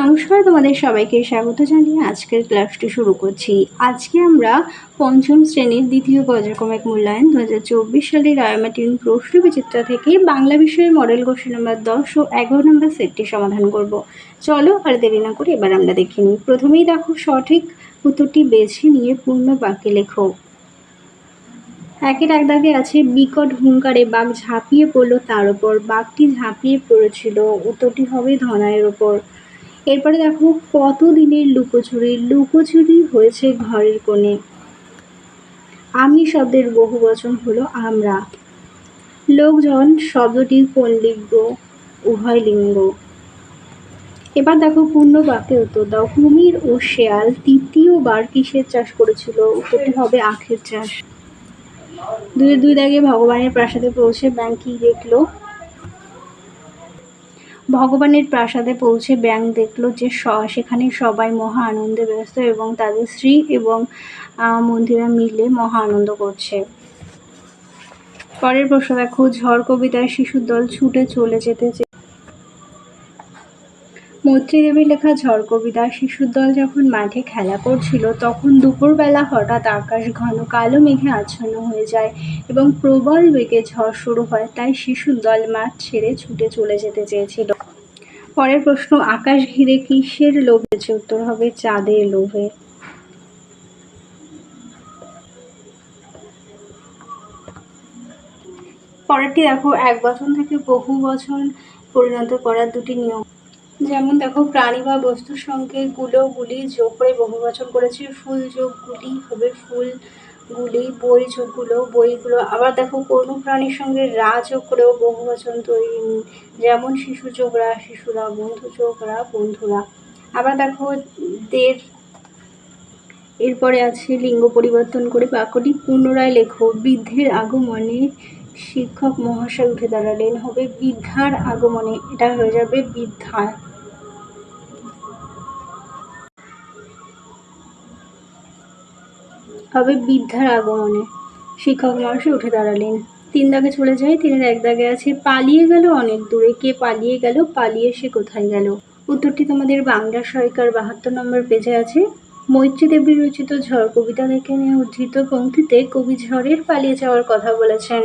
নমস্কার, তোমাদের সবাইকে স্বাগত জানিয়ে আজকের ক্লাসটি শুরু করছি। আজকে আমরা পঞ্চম শ্রেণির দ্বিতীয় পর্যায়ক্রমিক মূল্যায়ন দু হাজার চব্বিশ সালের রায়মাটিন প্রশ্ন বিচিত্রা থেকে বাংলা বিষয়ের মডেল কোশ্চেন নম্বর দশ ও এগারো নম্বর সেটটি সমাধান করব। চলো আর দেরি না করে এবার আমরা দেখে নিই। প্রথমেই দেখো সঠিক উত্তরটি বেছে নিয়ে পূর্ণ বাক্যে লেখো। একের এক দাগে আছে, বিকট হুঙ্কারে বাঘ ঝাঁপিয়ে পড়ল তার ওপর বাঘটি ঝাঁপিয়ে পড়েছিল। উত্তরটি হবে ধনায়ের ওপর এরপরে দেখো কত দিনের লুকোচুরি লুকোচুরি হয়েছে ঘরের কোণে। আমি শব্দের বহু বচন হলো আমরা। লোকজন শব্দটি কোন লিঙ্গ? উভয় লিঙ্গ। এবার দেখো, পূর্ণ বাক্যে উত্তর দাও। কুমির ও শেয়াল তৃতীয়বার কিসের চাষ করেছিল? উত্তরটি হবে আখের চাষ। দুই দুই দাগে ভগবানের প্রাসাদে পৌঁছে ব্যাং কি দেখল ভগবানের প্রাসাদে পৌঁছে ব্যাং দেখল যে সেখানে সবাই মহা আনন্দে ব্যস্ত এবং তাদের স্ত্রী এবং মন্দিরা মিলে মহা আনন্দ করছে। পরের প্রশ্ন দেখো, ঝড় কবিতায় শিশুর দল ছুটে চলে যেতে মৈত্রী দেবীর লেখা ঝড় কবিতা শিশুর দল যখন মাঠে খেলা করছিল, তখন দুপুরবেলা হঠাৎ আকাশ ঘন কালো মেঘে আচ্ছন্ন হয়ে যায় এবং প্রবল বেগে ঝড় শুরু হয়, তাই শিশুর দল মাঠ ছেড়ে ছুটে চলে যেতে চেয়েছিল। পরের প্রশ্ন, আকাশ ঘিরে কিসের লোভে? উত্তর হবে, চাঁদের লোভে। পরেরটি দেখো, এক বচন থেকে বহু বচন পরিণত করার দুটি নিয়ম। যেমন দেখো, প্রাণী বা বস্তুর সঙ্গে গুলো, গুলি যোগ করে বহু বচন করেছি। ফুল যোগ, গুলি হবে ফুল। গুলি বই যোগগুলো বইগুলো আবার দেখো, কোনো প্রাণীর সঙ্গে রা যোগ করেও বহু বচন তৈরি যেমন শিশু যোগরা শিশুরা, বন্ধু যোগরা বন্ধুরা। আবার দেখো, দের, এরপরে আছে লিঙ্গ পরিবর্তন করে বাক্যটি পুনরায় লেখো। বৃদ্ধের আগমনে শিক্ষক মহাশয় উঠে দাঁড়ালেন। হবে বৃদ্ধার আগমনে। এটা হয়ে যাবে বৃদ্ধা হবে বৃদ্ধার আগমনে। শিক্ষক মহাশয় উঠে দাঁড়ালেন। তিন দাগে চলে যায়, তিনের এক দাগে আছে, পালিয়ে গেল অনেক দূরে। কে পালিয়ে গেল, পালিয়ে সে কোথায় গেল? উত্তরটি তোমাদের বাংলা সহায়িকার বাহাত্তর নম্বর পেজে আছে। মৈত্রী দেবী রচিত ঝড় কবিতা থেকে নিয়ে উদ্ধৃত পঙ্ক্তিতে কবি ঝড়ের পালিয়ে যাওয়ার কথা বলেছেন।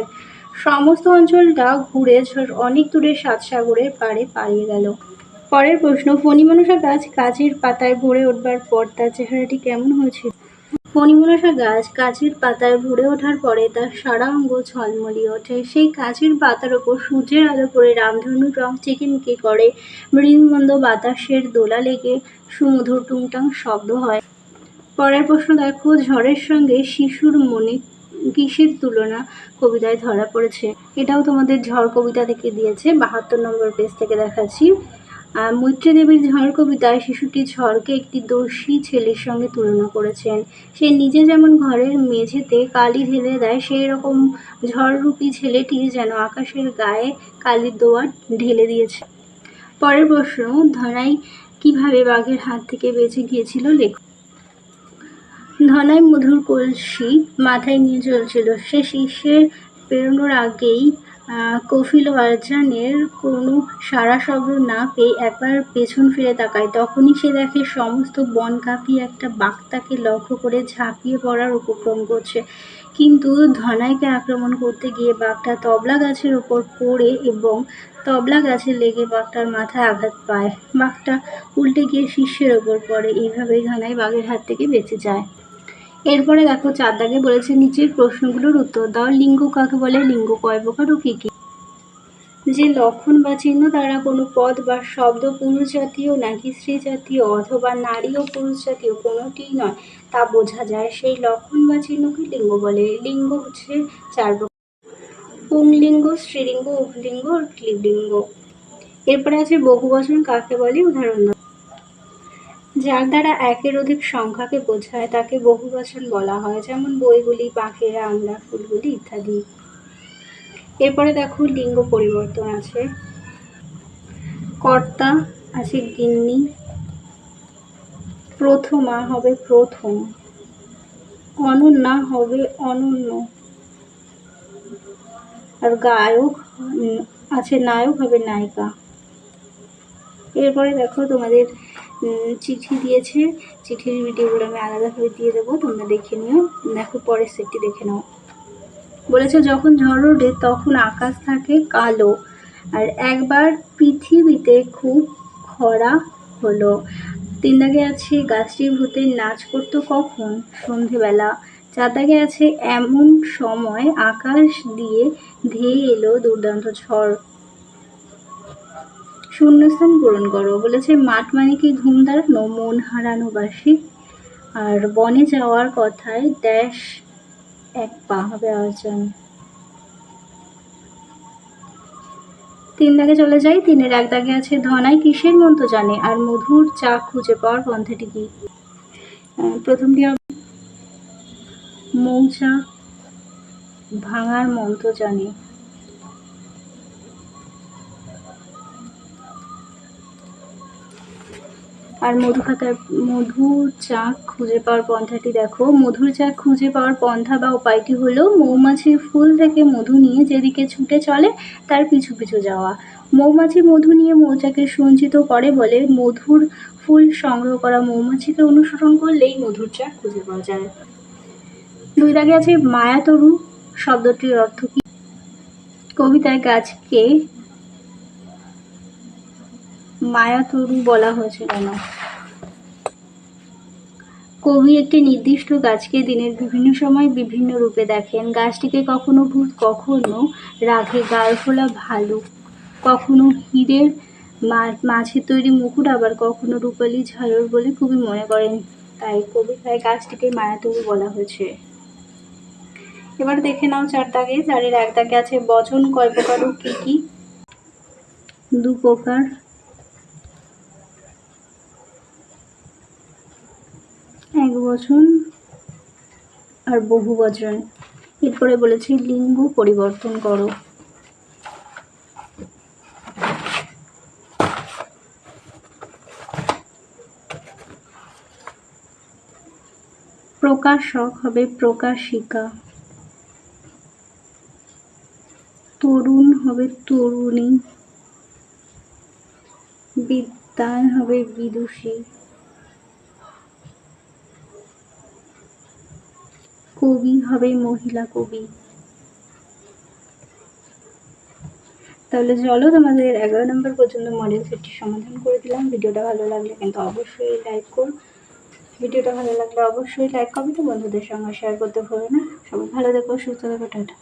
সমস্ত অঞ্চলটা ঘুরে ঝড় অনেক দূরে সাত সাগরের পাড়ে পালিয়ে গেল। পরের প্রশ্ন, ফণিমনসা গাছ কাজের পাতায় ভরে উঠবার পর তার চেহারাটি কেমন হয়েছিল? ফণিমনসা গাছ গাছের পাতায় ভরে ওঠার পরে তার সারা অঙ্গ ঝলমলিয়ে ওঠে। সেই গাছের পাতার ওপর সূর্যের আলো পড়ে, রামধনুর রং চিকিমিকি করে, মৃদুমন্দ বাতাসের দোলা লেগে সুমধুর টুংটাং শব্দ হয়। পরের প্রশ্ন দেখো, ঝড়ের সঙ্গে শিশুর মনে কিসের তুলনা? কবিতায় ধরা পড়েছে। এটাও তোমাদের ঝড় কবিতা থেকে দিয়েছে। বাহাত্তর নম্বর পেজ থেকে দেখাচ্ছি। মৈত্রী দেবীর ঝড় কবিতায় শিশুটি ঝড়কে একটি দোষী ছেলের সঙ্গে তুলনা করেছেন। সে নিজে যেমন ঘরের মেঝেতে কালি ঢেলে দেয় সেই রকম ঝড়রূপী ছেলেটি যেন আকাশের গায়ে কালির দোয়ার ঢেলে দিয়েছে। পরের প্রশ্ন, ধনাই কীভাবে বাঘের হাত থেকে বেঁচে গিয়েছিল লেখ ধনাই মধুর কলসি মাথায় নিয়ে চলছিল। সে শীর্ষে পেরোনোর আগেই কফিল আরজানের কোনো সারা শব্দ না পেয়ে একবার পেছন ফিরে তাকায়। তখনই সে দেখে সমস্ত বন কাঁপিয়ে একটা বাঘ তাকে লক্ষ্য করে ঝাঁপিয়ে পড়ার উপক্রম করছে। কিন্তু ধনাইকে আক্রমণ করতে গিয়ে বাঘটা তবলা গাছের ওপর পড়ে এবং তবলা গাছে লেগে বাঘটার মাথায় আঘাত পায়। বাঘটা উল্টে গিয়ে শীর্ষের ওপর পড়ে। এইভাবেই ধনাই বাঘের হাত থেকে বেঁচে যায়। এরপরে দেখো চার দাগে বলেছে, নিচের প্রশ্নগুলোর উত্তর দাও। লিঙ্গ কাকে বলে? লিঙ্গ কয় প্রকার ও কী কী? যে লক্ষণ বা চিহ্ন দ্বারা কোনো পদ বা শব্দ পুরুষ জাতীয় নাকি স্ত্রী জাতীয় অথবা নারী ও পুরুষ জাতীয় কোনোটিই নয়, তা বোঝা যায়। সেই লক্ষণ বা চিহ্নকে লিঙ্গ বলে। লিঙ্গ হচ্ছে চার প্রকার। পুংলিঙ্গ, স্ত্রীলিঙ্গ উভলিঙ্গ আর ক্লীবলিঙ্গ। এরপরে আছে বহুবচন কাকে বলে? উদাহরণ যার দ্বারা একের অধিক সংখ্যাকে বোঝায়, তাকে বহুবচন বলা হয়, যেমন বইগুলি, পাখিরা আমরা ফুলগুলি ইত্যাদি। এরপরে দেখো লিঙ্গ পরিবর্তন আছে। কর্তা আছে গিন্নি। প্রথমা হবে প্রথম। অনন্যা হবে অনন্য। আর গায়ক আছে, নায়ক হবে নায়িকা। এরপরে দেখো তোমাদের চিঠি দিয়েছে। চিঠির ভিডিওগুলো আমি আলাদাভাবে দিয়ে দেবো, তোমরা দেখে নিও। দেখো, পরের সেটটি দেখে নাও। বলেছে, যখন ঝড় ওঠে, তখন আকাশ থাকে কালো। আর একবার পৃথিবীতে খুব খরা হলো। তিন দাগে আছে, গাছটি ভূতের নাচ করতো কখন? সন্ধেবেলা। চার দাগে আছে, এমন সময় আকাশ দিয়ে ধেয়ে এলো দুর্দান্ত ঝড়। শূন্যস্থান পূরণ করো। বলেছে মাঠ মানে কি ঘুম দাঁড়ানো মন হারানো বাসি আর বনে যাওয়ার কথায় ড্যাশ এক পা হবে অর্জন। তিন দাগে চলে যাই। তিনের এক দাগে আছে ধনাই। কিসের মন্ত্র জানে? আর মধুর চা খুঁজে পাওয়ার পন্থাটি কি? আহ, প্রথমটি হবে মৌচাক ভাঙার মন্ত্র জানে। আর মধু খাতার, মধুর চাক খুঁজে পাওয়ার পন্থাটি দেখো। মধুর চাক খুঁজে পাওয়ার পন্থা বা উপায়টি হলো মৌমাছির ফুল থেকে মধু নিয়ে যেদিকে ছুটে চলে, তার পিছু পিছু যাওয়া। মৌমাছি মধু নিয়ে মৌচাকে সঞ্চিত করে বলে মধুর ফুল সংগ্রহ করা মৌমাছিকে অনুসরণ করলেই মধুর চাক খুঁজে পাওয়া যায়। দুই দাগে আছে মায়াতরু, শব্দটির অর্থ কি? কবিতায় গাছকে মায়াতরু বলা হয়েছে কেন? কবি একটি নির্দিষ্ট গাছকে দিনের বিভিন্ন সময় বিভিন্ন রূপে দেখেন। গাছটিকে কখনো ভূত, কখনো রাখে গায়ে ফোলা ভালুক, কখনো হীরের মাছের তৈরি মুকুট, আবার কখনো রূপালী ঝালর বলে কবি মনে করেন। তাই কবিতায় গাছটিকে মায়াতরু বলা হয়েছে। এবার দেখে নাও চার দাগে চারের এক দাগে আছে, বচন কয় প্রকার ও কি কি? দু প্রকার। এক বচন আর বহু বচন এরপরে বলেছি, লিঙ্গ পরিবর্তন করো। প্রকাশক হবে প্রকাশিকা। তরুণ হবে তরুণী। বিদ্যান হবে বিদুষী কবি হবে মহিলা কবি? তাহলে চলো তোমাদের এগারো নম্বর পর্যন্ত মডেল সেটটি সমাধান করে দিলাম। ভিডিওটা ভালো লাগলে কিন্তু অবশ্যই লাইক কর। ভিডিওটা ভালো লাগলে অবশ্যই লাইক করবে তো বন্ধুদের সঙ্গে শেয়ার করতে ভুলো না। সবাই ভালো দেখো সুস্থ থেকো, টাটা।